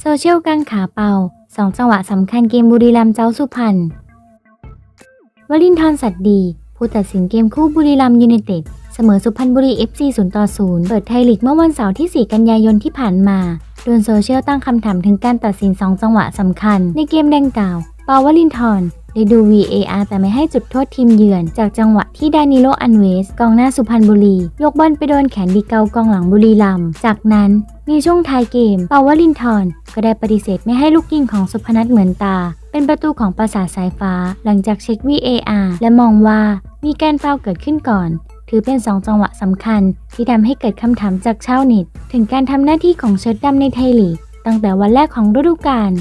โซเชียลกังขาเป่าสองจังหวะสำคัญเกมบุรีรัมย์เจ้าสุพรรณวลินทรสัตดี ผู้ตัดสินเกมคู่บุรีรัมย์ยูไนเต็ดเสมอสุพรรณบุรี FC 0ต่อ0เปิดไทยลีกเมื่อวันเสาร์ที่ 4 กันยายนที่ผ่านมา โดนโซเชียลตั้งคำถามถึงการตัดสิน 2 จังหวะสำคัญ ในเกมดังกล่าวเปาวลินทร ได้ดู VAR แต่ไม่ให้จุดโทษทีมเยือน จากจังหวะที่ดานิโลอันเวส กองหน้าสุพรรณบุรี ยกบอลไปโดนแขนดีเกากองหลังบุรีรัมย์จากนั้นในช่วงท้ายเกมปาวลินทร์ก็ได้ปฏิเสธไม่ให้ลูกยิงของสุพนัทเหมือนตา เป็นประตูของปราสาทสายฟ้า หลังจากเช็ค VAR และมองว่ามีการฟาวเกิดขึ้นก่อน ถือเป็น 2 จังหวะสำคัญ ที่ทำให้เกิดคำถามจากชาวเน็ต ถึงการทำหน้าที่ของเชิดดำในไทยลีกตั้งแต่วันแรกของฤดูกาล